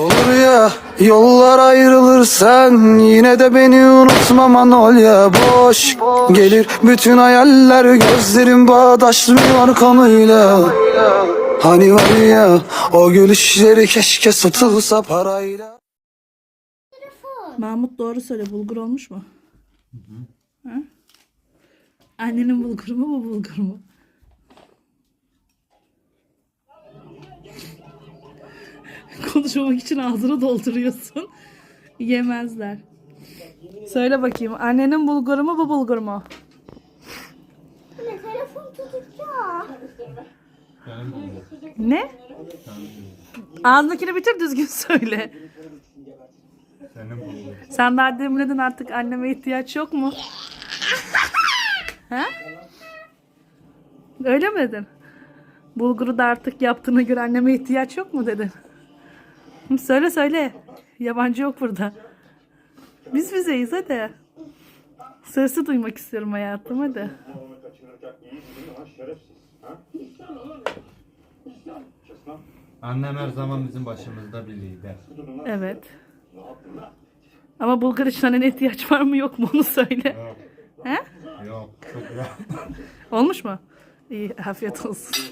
Olur ya yollar ayrılır sen Yine de beni unutma Manolya boş Gelir bütün hayaller gözlerim bağdaşmıyor konuyla Hani var ya o gülüşleri keşke satılsa parayla Mahmut doğru söyle bulgur olmuş mu? Ha? Annenin bulguru mu bu bulgur mu? Konuşmamak için ağzını dolduruyorsun. Yemezler. Söyle bakayım annenin bulguru mu bu bulgur mu? Anne telefon tutacağım. Ne? Ağzındakini bitir düzgün söyle. Sen daha demledin artık anneme ihtiyaç yok mu? He? Öyle mi dedin? Bulguru da artık yaptığına göre anneme ihtiyaç yok mu dedin? Söyle söyle. Yabancı yok burada. Biz bizeyiz hadi. Sesi duymak istiyorum hayatım hadi. Annem her zaman bizim başımızda bir lider. Evet. Ama Bulgar için annene ihtiyaç var mı yok mu onu söyle. Yok. He? Yok. Çok. Olmuş mu? İyi afiyet olsun.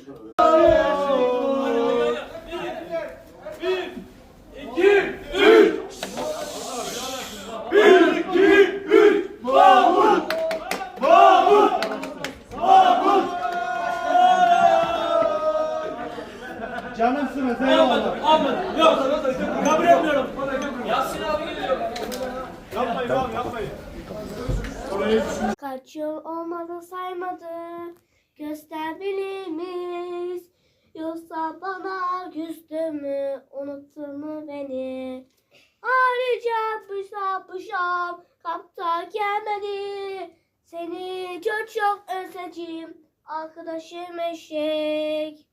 Kaç yıl olmadı saymadı. Göster bilimiz. Yoksa bana küstü mü unuttu mu beni? Ayrıca pışa pışa kapta gelmedi. Seni çok çok özleyeceğim arkadaşım eşek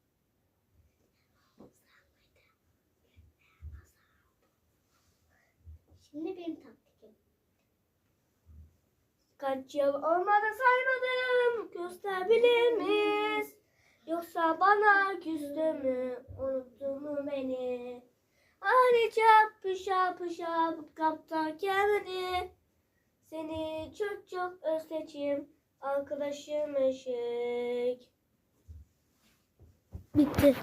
benim taktikim. Kaç yıl olmadı saymadım gösterebilir miyiz? Yoksa bana küstü mü unuttu mu beni? Ayrıca pışa pışa kaptan gelmedi. Seni çok çok özleyeceğim arkadaşım eşek. Bitti.